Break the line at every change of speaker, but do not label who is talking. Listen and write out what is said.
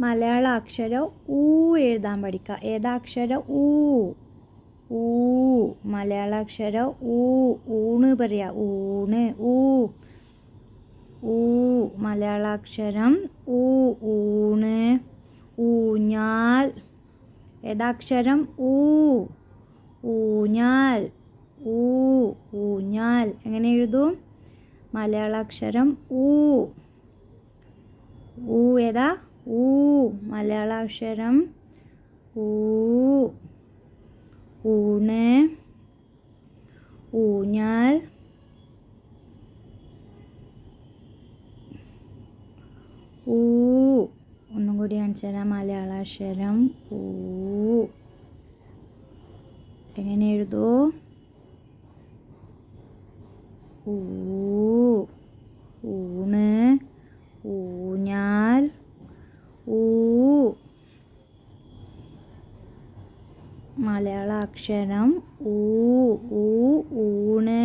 മലയാള അക്ഷരം ഊ എഴുതാൻ പഠിക്കുക. ഏതാക്ഷരം ഊ? ഊ. മലയാള അക്ഷരം ഊ. ഊണ് പറയാ. ഊണ്. ഊ. ഊ. മലയാള അക്ഷരം ഊ. ഊണ്. ഊഞ്ഞാൽ. ഏതാക്ഷരം ഊ? ഊഞ്ഞാൽ. ഊ. ഊഞ്ഞാൽ. എങ്ങനെ എഴുതും? മലയാള അക്ഷരം ഊ. ഊ ഏതാ? മലയാള അക്ഷരം ഊ ഊണ് ഊഞ്ഞാൽ ഊ. ഒന്നും കൂടി കാണിച്ചു തരാം. മലയാള അക്ഷരം ഊ. എങ്ങനെ എഴുതൂ? ഊ ഊണ് ഊഞ്ഞാൽ ഊ. മലയാള അക്ഷരം ഊ ഊ ഊണ്